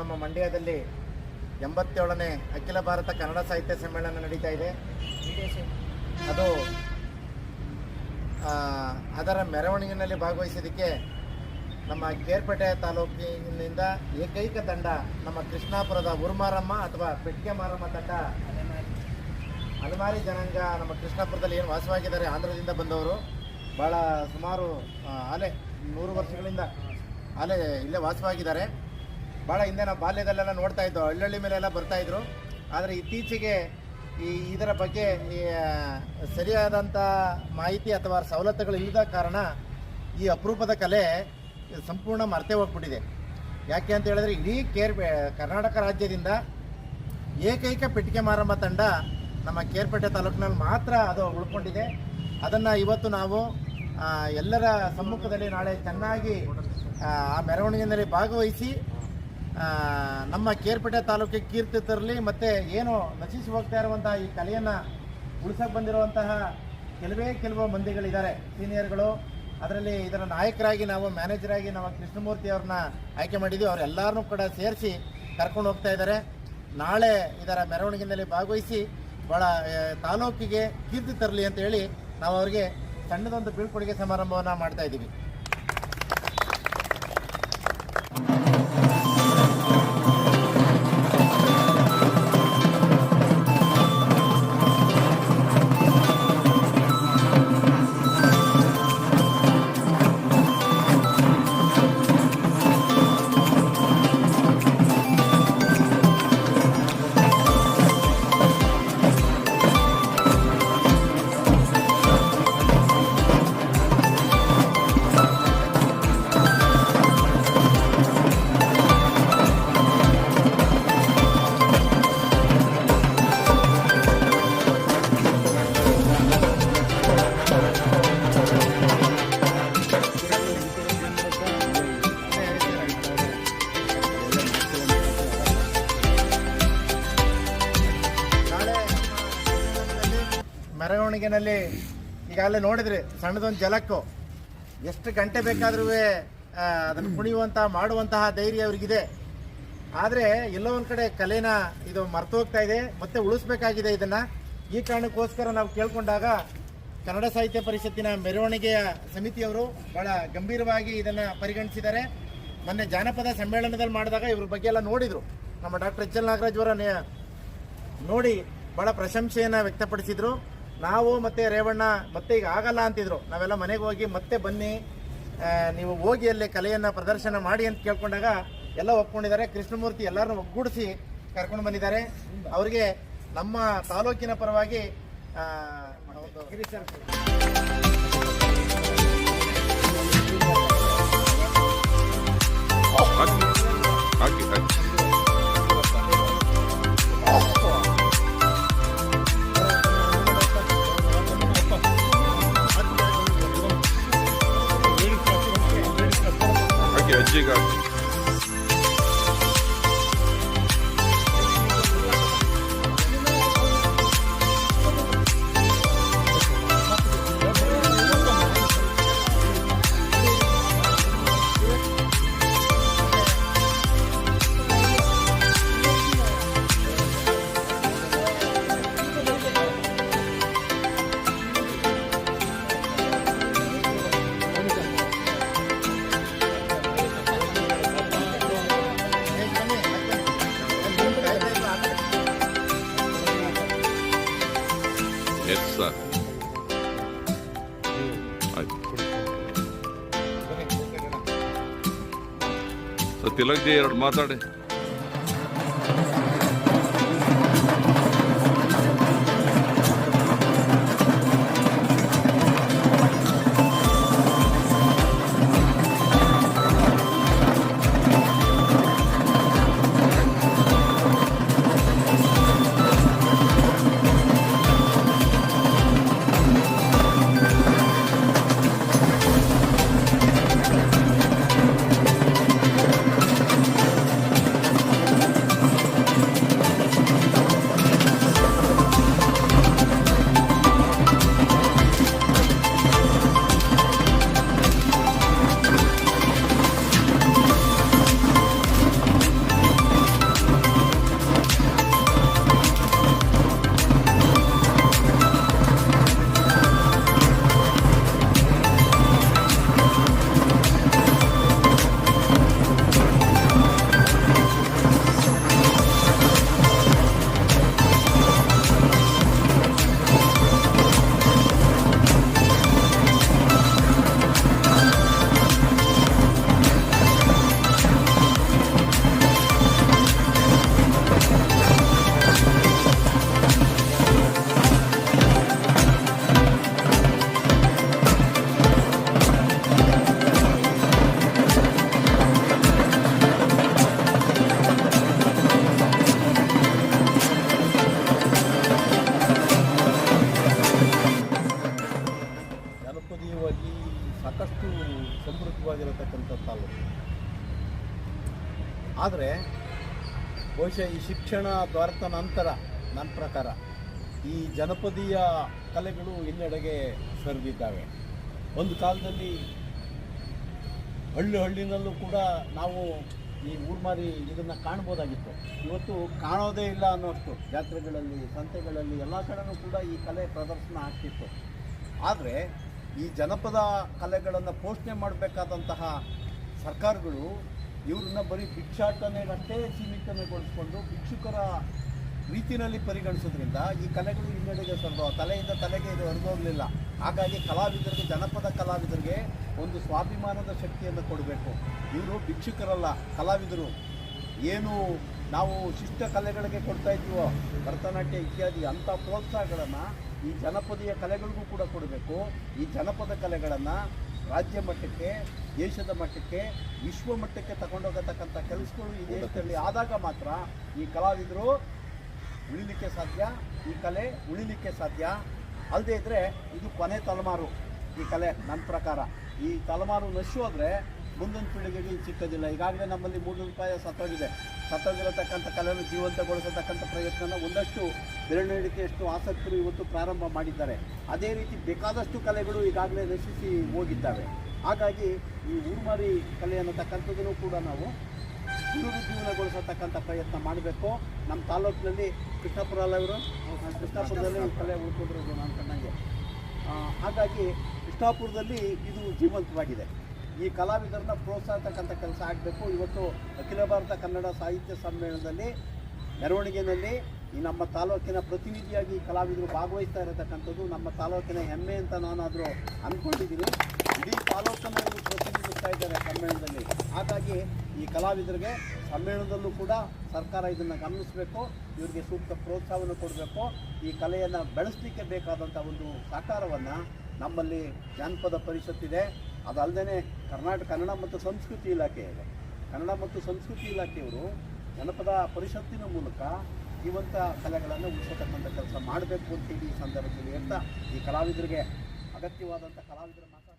ನಮ್ಮ ಮಂಡ್ಯದಲ್ಲಿ ಎಂಬತ್ತೇಳನೇ ಅಖಿಲ ಭಾರತ ಕನ್ನಡ ಸಾಹಿತ್ಯ ಸಮ್ಮೇಳನ ನಡೀತಾ ಇದೆ. ಅದು ಅದರ ಮೆರವಣಿಗೆಯಲ್ಲಿ ಭಾಗವಹಿಸೋದಕ್ಕೆ ನಮ್ಮ ಕೇರ್ಪೇಟೆ ತಾಲೂಕಿನಿಂದ ಏಕೈಕ ತಂಡ ನಮ್ಮ ಕೃಷ್ಣಾಪುರದ ಉರ್ಮಾರಮ್ಮ ಅಥವಾ ಪೆಟ್ಟಿಗೆ ಮಾರಮ್ಮ ತಂಡ. ಅಲಮಾರಿ ಜನಾಂಗ ನಮ್ಮ ಕೃಷ್ಣಾಪುರದಲ್ಲಿ ಏನು ವಾಸವಾಗಿದ್ದಾರೆ ಆಂಧ್ರದಿಂದ ಬಂದವರು. ಭಾಳ ಸುಮಾರು ಅಲೆ, ನೂರು ವರ್ಷಗಳಿಂದ ಅಲೆ ಇಲ್ಲೇ ವಾಸವಾಗಿದ್ದಾರೆ. ಭಾಳ ಹಿಂದೆ ನಾವು ಬಾಲ್ಯದಲ್ಲೆಲ್ಲ ನೋಡ್ತಾ ಇದ್ದೋ ಮೇಲೆ ಮೇಲೆಲ್ಲ ಬರ್ತಾ ಇದ್ರು. ಆದರೆ ಇತ್ತೀಚೆಗೆ ಈ ಇದರ ಬಗ್ಗೆ ಸರಿಯಾದಂಥ ಮಾಹಿತಿ ಅಥವಾ ಸವಲತ್ತುಗಳು ಇಲ್ಲದ ಕಾರಣ ಈ ಅಪರೂಪದ ಕಲೆ ಸಂಪೂರ್ಣ ಮರ್ತೆ ಹೋಗ್ಬಿಟ್ಟಿದೆ. ಯಾಕೆ ಅಂತ ಹೇಳಿದ್ರೆ ಇಡೀ ಕೇರ್, ಕರ್ನಾಟಕ ರಾಜ್ಯದಿಂದ ಏಕೈಕ ಪೆಟ್ಟಿಗೆ ಮಾರಮ್ಮ ತಂಡ ನಮ್ಮ ಕೇರ್ಪೇಟೆ ತಾಲೂಕಿನಲ್ಲಿ ಮಾತ್ರ ಅದು ಉಳ್ಕೊಂಡಿದೆ. ಅದನ್ನು ಇವತ್ತು ನಾವು ಎಲ್ಲರ ಸಮ್ಮುಖದಲ್ಲಿ ನಾಳೆ ಚೆನ್ನಾಗಿ ಆ ಮೆರವಣಿಗೆಯಲ್ಲಿ ಭಾಗವಹಿಸಿ ನಮ್ಮ ಕೇರ್ಪೇಟೆ ತಾಲೂಕಿಗೆ ಕೀರ್ತಿ ತರಲಿ, ಮತ್ತು ಏನು ನಶಿಸಿ ಹೋಗ್ತಾ ಇರುವಂತಹ ಈ ಕಲೆಯನ್ನು ಉಳಿಸೋಕೆ ಬಂದಿರುವಂತಹ ಕೆಲವೇ ಕೆಲವು ಮಂದಿಗಳಿದ್ದಾರೆ. ಸೀನಿಯರ್ಗಳು, ಅದರಲ್ಲಿ ಇದರ ನಾಯಕರಾಗಿ ನಾವು ಮ್ಯಾನೇಜರ್ ಆಗಿ ನಾವು ಕೃಷ್ಣಮೂರ್ತಿ ಅವ್ರನ್ನ ಆಯ್ಕೆ ಮಾಡಿದ್ದೀವಿ ಅವರೆಲ್ಲರನ್ನೂ ಕೂಡ ಸೇರಿಸಿ ಕರ್ಕೊಂಡು ಹೋಗ್ತಾ ಇದ್ದಾರೆ. ನಾಳೆ ಇದರ ಮೆರವಣಿಗೆಯಲ್ಲಿ ಭಾಗವಹಿಸಿ ಭಾಳ ತಾಲೂಕಿಗೆ ಕೀರ್ತಿ ತರಲಿ ಅಂತ ಹೇಳಿ ನಾವು ಅವರಿಗೆ ಸಣ್ಣದೊಂದು ಬೀಳ್ಕೊಡುಗೆ ಸಮಾರಂಭವನ್ನು ಮಾಡ್ತಾ ಇದ್ದೀವಿ. ಮೆರವಣಿಗೆನಲ್ಲಿ ಈಗಾಗಲೇ ನೋಡಿದ್ರಿ, ಸಣ್ಣದೊಂದು ಜಲಕ್ಕು ಎಷ್ಟು ಗಂಟೆ ಬೇಕಾದ್ರೂ ಅದನ್ನು ಕುಣಿಯುವಂತಹ ಮಾಡುವಂತಹ ಧೈರ್ಯ ಅವ್ರಿಗಿದೆ. ಆದರೆ, ಎಲ್ಲೋ ಒಂದು ಕಡೆ ಕಲೆನ ಇದು ಮರೆತು ಹೋಗ್ತಾ ಇದೆ, ಮತ್ತೆ ಉಳಿಸ್ಬೇಕಾಗಿದೆ ಇದನ್ನ. ಈ ಕಾರಣಕ್ಕೋಸ್ಕರ ನಾವು ಕೇಳ್ಕೊಂಡಾಗ ಕನ್ನಡ ಸಾಹಿತ್ಯ ಪರಿಷತ್ತಿನ ಮೆರವಣಿಗೆಯ ಸಮಿತಿಯವರು ಬಹಳ ಗಂಭೀರವಾಗಿ ಇದನ್ನ ಪರಿಗಣಿಸಿದ್ದಾರೆ. ಮೊನ್ನೆ ಜಾನಪದ ಸಮ್ಮೇಳನದಲ್ಲಿ ಮಾಡಿದಾಗ ಇವ್ರ ಬಗ್ಗೆ ಎಲ್ಲ ನೋಡಿದ್ರು. ನಮ್ಮ ಡಾಕ್ಟರ್ ಎಚ್ ಎಲ್ ನಾಗರಾಜ್ ಅವರ ನೋಡಿ ಬಹಳ ಪ್ರಶಂಸೆಯನ್ನ ವ್ಯಕ್ತಪಡಿಸಿದ್ರು. ನಾವು ಮತ್ತೆ ರೇವಣ್ಣ ಮತ್ತೆ ಈಗ ಆಗಲ್ಲ ಅಂತಿದ್ರು. ನಾವೆಲ್ಲ ಮನೆಗೆ ಹೋಗಿ ಮತ್ತೆ ಬನ್ನಿ ನೀವು ಹೋಗಿ ಅಲ್ಲಿ ಕಲೆಯನ್ನ ಪ್ರದರ್ಶನ ಮಾಡಿ ಅಂತ ಕೇಳ್ಕೊಂಡಾಗ ಎಲ್ಲ ಒಪ್ಕೊಂಡಿದ್ದಾರೆ. ಕೃಷ್ಣಮೂರ್ತಿ ಎಲ್ಲರನ್ನು ಒಗ್ಗೂಡಿಸಿ ಕರ್ಕೊಂಡು ಬಂದಿದ್ದಾರೆ. ಅವರಿಗೆ ನಮ್ಮ ತಾಲೂಕಿನ ಪರವಾಗಿ ಆ, ಆಯ್ತು. ಜಿ ಎರಡು ಮಾತಾಡಿ. ಬಹುಶಃ ಈ ಶಿಕ್ಷಣ ದೊರೆತ ನಂತರ ನನ್ನ ಪ್ರಕಾರ ಈ ಜನಪದೀಯ ಕಲೆಗಳು ಹಿನ್ನೆಡೆಗೆ ಸರಿದಿದ್ದಾವೆ. ಒಂದು ಕಾಲದಲ್ಲಿ ಹಳ್ಳಿ ಹಳ್ಳಿನಲ್ಲೂ ಕೂಡ ನಾವು ಈ ಊರ್ಮಾರಿ ಇದನ್ನು ಕಾಣ್ಬೋದಾಗಿತ್ತು. ಇವತ್ತು ಕಾಣೋದೇ ಇಲ್ಲ ಅನ್ನೋಷ್ಟು ಜಾತ್ರೆಗಳಲ್ಲಿ, ಸಂತೆಗಳಲ್ಲಿ ಎಲ್ಲ ಕಡೆನೂ ಕೂಡ ಈ ಕಲೆ ಪ್ರದರ್ಶನ ಆಗ್ತಿತ್ತು. ಆದರೆ ಈ ಜನಪದ ಕಲೆಗಳನ್ನು ಪೋಷಣೆ ಮಾಡಬೇಕಾದಂತಹ ಸರ್ಕಾರಗಳು ಇವ್ರನ್ನ ಬರೀ ಭಿಕ್ಷಾಟನೆಗಷ್ಟೇ ಸೀಮಿತಗೊಳಿಸ್ಕೊಂಡು ಭಿಕ್ಷುಕರ ರೀತಿಯಲ್ಲಿ ಪರಿಗಣಿಸೋದ್ರಿಂದ ಈ ಕಲೆಗಳು ಹಿನ್ನಡೆಗೆ ಸ್ವಲ್ಪ ತಲೆಯಿಂದ ತಲೆಗೆ ಇದು ಹರಿದೋಗ್ಲಿಲ್ಲ ಹಾಗಾಗಿ ಕಲಾವಿದರಿಗೆ, ಜನಪದ ಕಲಾವಿದರಿಗೆ ಒಂದು ಸ್ವಾಭಿಮಾನದ ಶಕ್ತಿಯನ್ನು ಕೊಡಬೇಕು. ಇವರು ಭಿಕ್ಷುಕರಲ್ಲ, ಕಲಾವಿದರು. ಏನು ನಾವು ಶಿಷ್ಟ ಕಲೆಗಳಿಗೆ ಕೊಡ್ತಾ ಇದ್ದೀವೋ, ಭರತನಾಟ್ಯ ಇತ್ಯಾದಿ ಅಂಥ ಪ್ರೋತ್ಸಾಹಗಳನ್ನು ಈ ಜನಪದೀಯ ಕಲೆಗಳಿಗೂ ಕೂಡ ಕೊಡಬೇಕು. ಈ ಜನಪದ ಕಲೆಗಳನ್ನು ರಾಜ್ಯ ಮಟ್ಟಕ್ಕೆ, ದೇಶದ ಮಟ್ಟಕ್ಕೆ, ವಿಶ್ವ ಮಟ್ಟಕ್ಕೆ ತಗೊಂಡೋಗತಕ್ಕಂಥ ಕೆಲಸಗಳು ಈ ದೇಶದಲ್ಲಿ ಆದಾಗ ಮಾತ್ರ ಈ ಕಲಾವಿದರು ಉಳಿಲಿಕ್ಕೆ ಸಾಧ್ಯ, ಈ ಕಲೆ ಉಳಿಲಿಕ್ಕೆ ಸಾಧ್ಯ. ಅಲ್ಲದೆ ಇದ್ದರೆ ಇದು ಕೊನೆ ತಲೆಮಾರು ಈ ಕಲೆ ನನ್ನ ಪ್ರಕಾರ. ಈ ತಲೆಮಾರು ನಶೋದ್ರೆ ಮುಂದಿನ ಪೀಳಿಗೆಗೆ ಇದು ಸಿಕ್ಕೋದಿಲ್ಲ. ಈಗಾಗಲೇ ನಮ್ಮಲ್ಲಿ ಮೂರು ರೂಪಾಯಿ ಸತ್ತೋಗಿದೆ. ಸತ್ತೋಗಿರತಕ್ಕಂಥ ಕಲೆಯನ್ನು ಜೀವಂತಗೊಳಿಸತಕ್ಕಂಥ ಪ್ರಯತ್ನನ ಒಂದಷ್ಟು ಬೆರಳಿಕೆಯಷ್ಟು ಆಸಕ್ತರು ಇವತ್ತು ಪ್ರಾರಂಭ ಮಾಡಿದ್ದಾರೆ. ಅದೇ ರೀತಿ ಬೇಕಾದಷ್ಟು ಕಲೆಗಳು ಈಗಾಗಲೇ ನಶಿಸಿ ಹೋಗಿದ್ದಾವೆ. ಹಾಗಾಗಿ ಈ ಊರ್ಮಾರಿ ಕಲೆ ಅನ್ನತಕ್ಕಂಥದ್ದನ್ನು ಕೂಡ ನಾವು ಪುನರುಜ್ಜೀವನಗೊಳಿಸತಕ್ಕಂಥ ಪ್ರಯತ್ನ ಮಾಡಬೇಕು. ನಮ್ಮ ತಾಲೂಕಿನಲ್ಲಿ ಕೃಷ್ಣಪುರ ಅಲ್ಲವರು ಕೃಷ್ಣಾಪುರದಲ್ಲಿ ಕಲೆ ಉಳ್ಕೊಂಡಿರೋದು ನಾನು ಕಂಡಂಗೆ. ಹಾಗಾಗಿ ಕೃಷ್ಣಾಪುರದಲ್ಲಿ ಇದು ಜೀವಂತವಾಗಿದೆ. ಈ ಕಲಾವಿದರನ್ನ ಪ್ರೋತ್ಸಾಹಿಸತಕ್ಕಂಥ ಕೆಲಸ ಆಗಬೇಕು. ಇವತ್ತು ಅಖಿಲ ಭಾರತ ಕನ್ನಡ ಸಾಹಿತ್ಯ ಸಮ್ಮೇಳನದಲ್ಲಿ ಮೆರವಣಿಗೆಯಲ್ಲಿ ಈ ನಮ್ಮ ತಾಲೂಕಿನ ಪ್ರತಿನಿಧಿಯಾಗಿ ಕಲಾವಿದರು ಭಾಗವಹಿಸ್ತಾ ಇರತಕ್ಕಂಥದ್ದು ನಮ್ಮ ತಾಲೂಕಿನ ಹೆಮ್ಮೆ ಅಂತ ನಾನಾದರೂ ಅಂದ್ಕೊಂಡಿದ್ದೀನಿ ಇಡೀ ತಾಲೂಕನ್ನು ಪ್ರತಿನಿಧಿಸ್ತಾ ಇದ್ದಾರೆ ಸಮ್ಮೇಳನದಲ್ಲಿ. ಹಾಗಾಗಿ ಈ ಕಲಾವಿದರಿಗೆ ಸಮ್ಮೇಳನದಲ್ಲೂ ಕೂಡ ಸರ್ಕಾರ ಇದನ್ನು ಗಮನಿಸಬೇಕು, ಇವರಿಗೆ ಸೂಕ್ತ ಪ್ರೋತ್ಸಾಹವನ್ನು ಕೊಡಬೇಕು. ಈ ಕಲೆಯನ್ನು ಬೆಳೆಸಲಿಕ್ಕೆ ಬೇಕಾದಂಥ ಒಂದು ಸಹಕಾರವನ್ನು ನಮ್ಮಲ್ಲಿ ಜಾನಪದ ಪರಿಷತ್ತಿದೆ. ಅದಲ್ಲದೆ ಕರ್ನಾಟಕ, ಕನ್ನಡ ಮತ್ತು ಸಂಸ್ಕೃತಿ ಇಲಾಖೆ ಇದೆ. ಕನ್ನಡ ಮತ್ತು ಸಂಸ್ಕೃತಿ ಇಲಾಖೆಯವರು ಜನಪದ ಪರಿಷತ್ತಿನ ಮೂಲಕ ಜೀವಂತ ಕಲೆಗಳನ್ನು ಉಳಿಸತಕ್ಕಂಥ ಕೆಲಸ ಮಾಡಬೇಕು ಅಂತೇಳಿ ಈ ಸಂದರ್ಭದಲ್ಲಿ ಹೇಳ್ತಾ ಈ ಕಲಾವಿದರಿಗೆ ಅಗತ್ಯವಾದಂಥ ಕಲಾವಿದರ ಮಾತಾಡ್ತಾರೆ